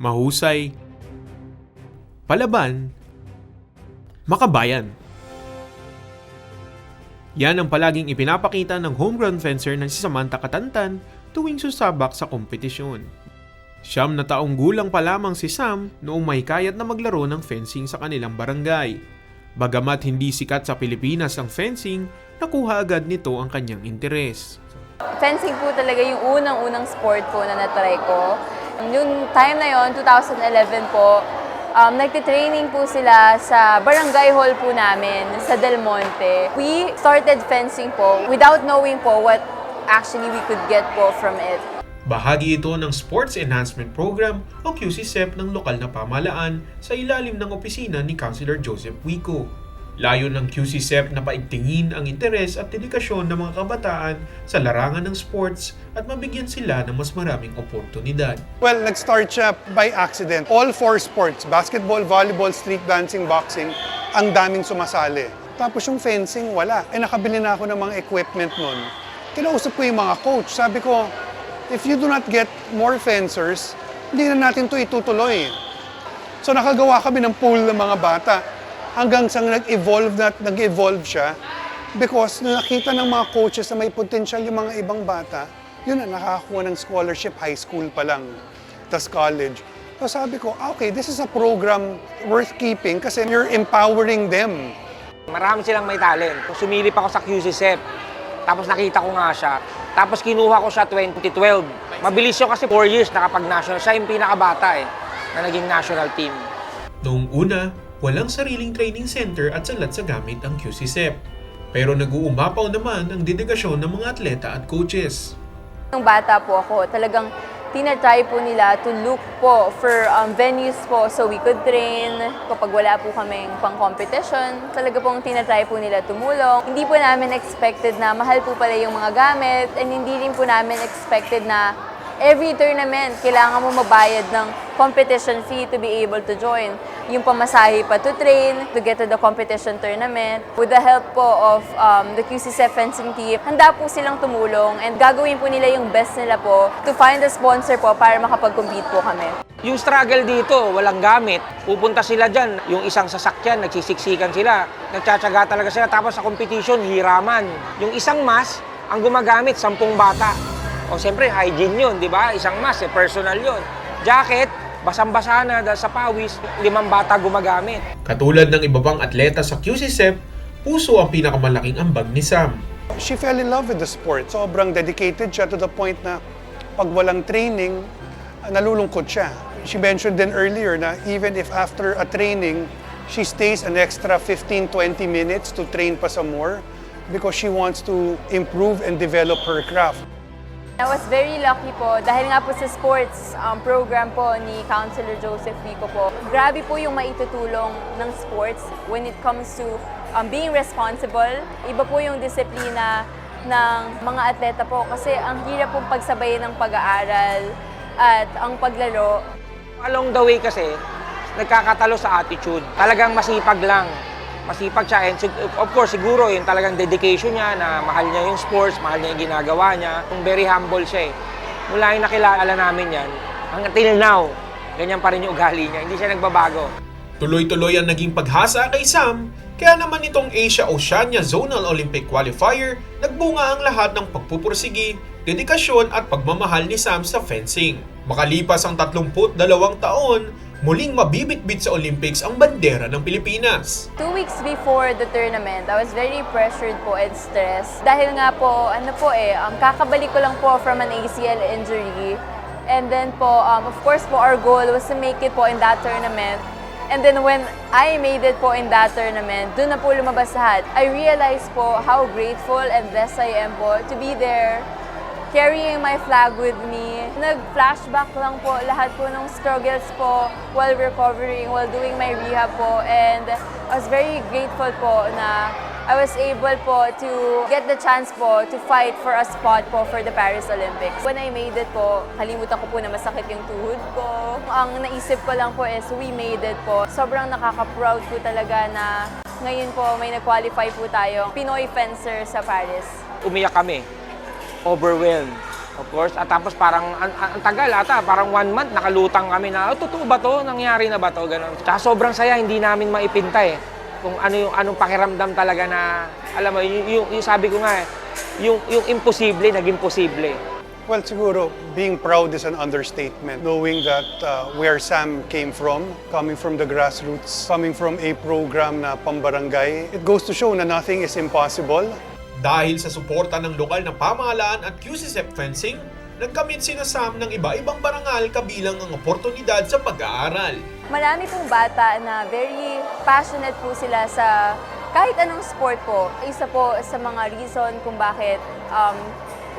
mahusay, palaban, makabayan. Yan ang palaging ipinapakita ng homegrown fencer na si Samantha Katantan tuwing susabak sa kompetisyon. Siyam na taong gulang pa lamang si Sam noong may kayat na maglaro ng fencing sa kanilang barangay. Bagamat hindi sikat sa Pilipinas ang fencing, nakuha agad nito ang kanyang interes. Fencing po talaga yung unang-unang sport po na natry ko. Yung time na yon 2011 po, um, nagtitraining po sila sa barangay hall po namin sa Del Monte. We started fencing po without knowing po what actually we could get po from it. Bahagi ito ng Sports Enhancement Program o QCSEP ng lokal na pamahalaan sa ilalim ng opisina ni Councilor Joseph Wico. Layo ng QCSEP na paigtingin ang interes at dedikasyon ng mga kabataan sa larangan ng sports at mabigyan sila ng mas maraming oportunidad. Well, nag-start siya by accident. All four sports, basketball, volleyball, street dancing, boxing, ang daming sumasali. Tapos yung fencing, wala. Eh nakabili na ako ng mga equipment nun. Kinausap ko yung mga coach. Sabi ko, if you do not get more fencers, hindi na natin to itutuloy. So nakagawa kami ng pool ng mga bata hanggang sa nag-evolve na nag-evolve siya because nung nakita ng mga coaches na may potential yung mga ibang bata, yun na nakakakuha ng scholarship high school pa lang, tas college. So sabi ko, ah, okay, this is a program worth keeping kasi you're empowering them. Marami silang may talent. Sumilip ako sa QCSEP, tapos nakita ko nga siya. Tapos kinuha ko siya 2012. Mabilis yun kasi 4 years nakapag-national. Siya yung pinakabata eh, na naging national team. Noong una, walang sariling training center at salat sa gamit ang QCSEP. Pero nag-uumapaw naman ang dedikasyon ng mga atleta at coaches. Nung bata po ako, talagang tinatry po nila to look po for um, venues po so we could train. Kapag wala po kaming pang competition, talaga pong tinatry po nila tumulong. Hindi po namin expected na mahal po pala yung mga gamit and hindi rin po namin expected na every tournament, kailangan mo mabayad ng competition fee to be able to join. Yung pamasahe pa to train, to get to the competition tournament. With the help po of um, the QCC fencing team, handa po silang tumulong and gagawin po nila yung best nila po to find a sponsor po para makapag-compete po kami. Yung struggle dito, walang gamit. Pupunta sila dyan, yung isang sasakyan, nagsisiksikan sila. Nagtsatsaga talaga sila. Tapos sa competition, hiraman. Yung isang mas, ang gumagamit, sampung bata. O siyempre, hygiene yun, di ba? Isang mas, eh, personal yun. Jacket, basang-basa na dahil sa pawis, limang bata gumagamit. Katulad ng iba pang atleta sa QCSEP, puso ang pinakamalaking ambag ni Sam. She fell in love with the sport. Sobrang dedicated siya to the point na pag walang training, nalulungkot siya. She mentioned then earlier na even if after a training, she stays an extra 15-20 minutes to train pa some more because she wants to improve and develop her craft. I was very lucky po dahil nga po sa sports um, program po ni Councilor Joseph Vico po. Grabe po yung maitutulong ng sports when it comes to um, being responsible. Iba po yung disiplina ng mga atleta po kasi ang hirap pong pagsabayin ng pag-aaral at ang paglaro. Along the way kasi, nagkakatalo sa attitude. Talagang masipag lang. Masipag siya. And of course, siguro yung talagang dedication niya na mahal niya yung sports, mahal niya yung ginagawa niya. Very humble siya eh. Mula yung nakilala namin yan, hanggang till now, ganyan pa rin yung ugali niya. Hindi siya nagbabago. Tuloy-tuloy ang naging paghasa kay Sam, kaya naman itong Asia-Oceania Zonal Olympic Qualifier, nagbunga ang lahat ng pagpupursigi, dedikasyon at pagmamahal ni Sam sa fencing. Makalipas ang 32 taon, muling mabibitbit sa Olympics ang bandera ng Pilipinas. Two weeks before the tournament, I was very pressured po and stressed. Dahil nga po, ano po eh, um, kakabalik ko lang po from an ACL injury. And then po, um, of course po, our goal was to make it po in that tournament. And then when I made it po in that tournament, doon na po lumabas lahat. I realized po how grateful and blessed I am po to be there carrying my flag with me. Nag-flashback lang po lahat po ng struggles po while recovering, while doing my rehab po. And I was very grateful po na I was able po to get the chance po to fight for a spot po for the Paris Olympics. When I made it po, kalimutan ko po na masakit yung tuhod ko. Ang naisip ko lang po is we made it po. Sobrang nakaka-proud po talaga na ngayon po may nag-qualify po tayo Pinoy fencer sa Paris. Umiyak kami. Overwhelmed. Of course. At tapos parang, ang, ang tagal ata, parang one month, nakalutang kami na, oh, totoo ba to? Nangyari na ba to? Ganun. Tsaka sobrang saya, hindi namin maipinta eh. Kung ano yung anong pakiramdam talaga na, alam mo, yung, yung, yung sabi ko nga eh, yung, yung imposible, naging posible. Well, siguro, being proud is an understatement. Knowing that uh, where Sam came from, coming from the grassroots, coming from a program na pambarangay, it goes to show na nothing is impossible. Dahil sa suporta ng lokal na pamahalaan at QCSEP fencing, nagkamit sina Sam ng iba-ibang barangal kabilang ang oportunidad sa pag-aaral. Marami pong bata na very passionate po sila sa kahit anong sport po. Isa po sa mga reason kung bakit um,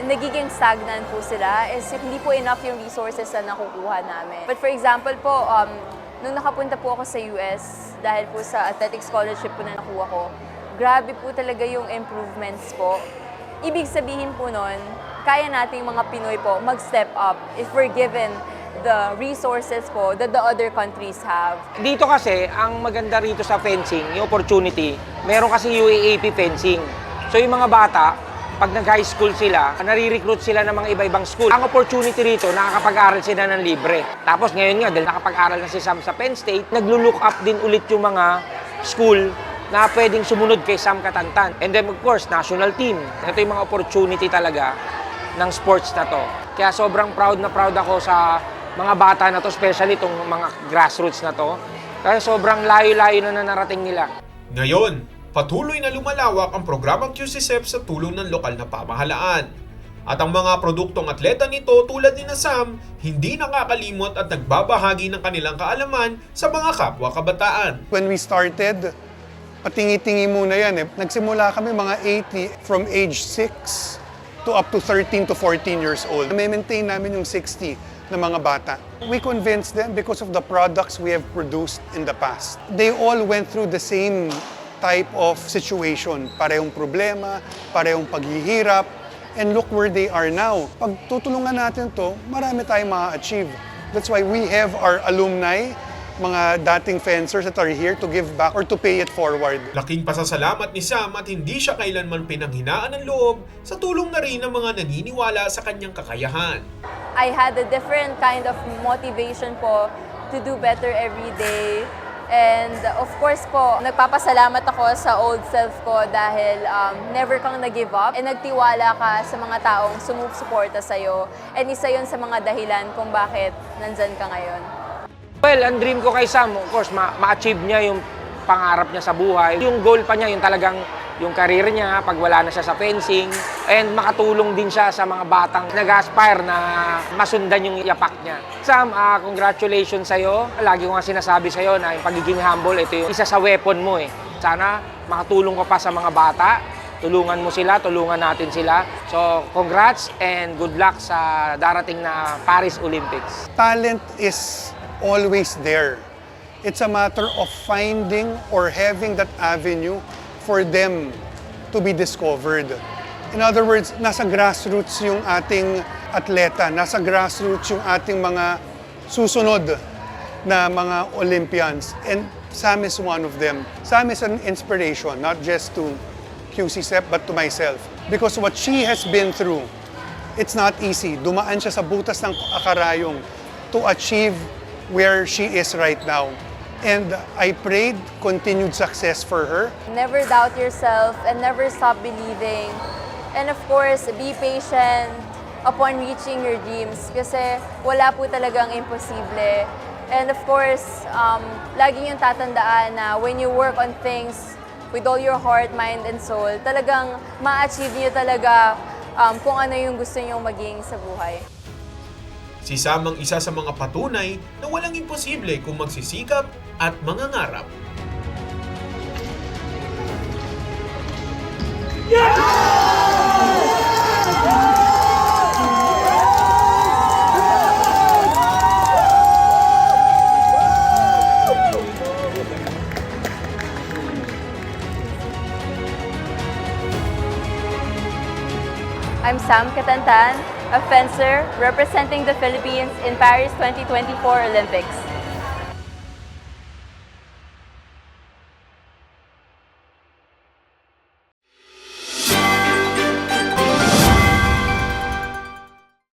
nagiging stagnant po sila is hindi po enough yung resources na nakukuha namin. But for example po, um, nung nakapunta po ako sa US, dahil po sa athletic scholarship po na nakuha ko, grabe po talaga yung improvements po. Ibig sabihin po nun, kaya nating mga Pinoy po mag-step up if we're given the resources po that the other countries have. Dito kasi, ang maganda rito sa fencing, yung opportunity, meron kasi UAAP fencing. So yung mga bata, pag nag-high school sila, nare-recruit sila ng mga iba-ibang school. Ang opportunity rito, nakakapag-aral sila ng libre. Tapos ngayon nga, dahil nakapag-aral na si Sam sa Penn State, naglo-look up din ulit yung mga school na pwedeng sumunod kay Sam Katantan. And then of course, national team. Ito yung mga opportunity talaga ng sports na to. Kaya sobrang proud na proud ako sa mga bata na to, especially itong mga grassroots na to. Kaya sobrang layo-layo na na narating nila. Ngayon, patuloy na lumalawak ang programang QCSEP sa tulong ng lokal na pamahalaan. At ang mga produktong atleta nito tulad ni Sam, hindi nakakalimot at nagbabahagi ng kanilang kaalaman sa mga kapwa kabataan. When we started, patingi-tingi muna yan eh. Nagsimula kami mga 80 from age 6 to up to 13 to 14 years old. May maintain namin yung 60 na mga bata. We convinced them because of the products we have produced in the past. They all went through the same type of situation. Parehong problema, parehong paghihirap, and look where they are now. Pag tutulungan natin to, marami tayong ma-achieve. That's why we have our alumni, mga dating fencers that are here to give back or to pay it forward. Laking pasasalamat ni Sam at hindi siya kailanman pinanghinaan ng loob sa tulong na rin ng mga naniniwala sa kanyang kakayahan. I had a different kind of motivation po to do better every day. And of course po, nagpapasalamat ako sa old self ko dahil um, never kang nag-give up and nagtiwala ka sa mga taong sumusuporta sa'yo. And isa yun sa mga dahilan kung bakit nandyan ka ngayon. Well, ang dream ko kay Sam, of course, ma- ma-achieve niya yung pangarap niya sa buhay. Yung goal pa niya, yung talagang yung career niya, pag wala na siya sa fencing, and makatulong din siya sa mga batang nag-aspire na masundan yung yapak niya. Sam, ah, congratulations sa'yo. Lagi ko nga sinasabi sa'yo na yung pagiging humble, ito yung isa sa weapon mo eh. Sana makatulong ka pa sa mga bata, tulungan mo sila, tulungan natin sila. So, congrats and good luck sa darating na Paris Olympics. Talent is always there. It's a matter of finding or having that avenue for them to be discovered. In other words, nasa grassroots yung ating atleta, nasa grassroots yung ating mga susunod na mga Olympians. And Sam is one of them. Sam is an inspiration, not just to QCCEP, but to myself. Because what she has been through, it's not easy. Dumaan siya sa butas ng akarayong to achieve where she is right now. And I prayed continued success for her. Never doubt yourself and never stop believing. And of course, be patient upon reaching your dreams kasi wala po talagang imposible. And of course, um, lagi yung tatandaan na when you work on things with all your heart, mind, and soul, talagang ma-achieve niyo talaga um, kung ano yung gusto niyong maging sa buhay. Si Sam ang isa sa mga patunay na walang imposible kung magsisikap at mangangarap. I'm Sam Katantan, a fencer representing the Philippines in Paris 2024 Olympics.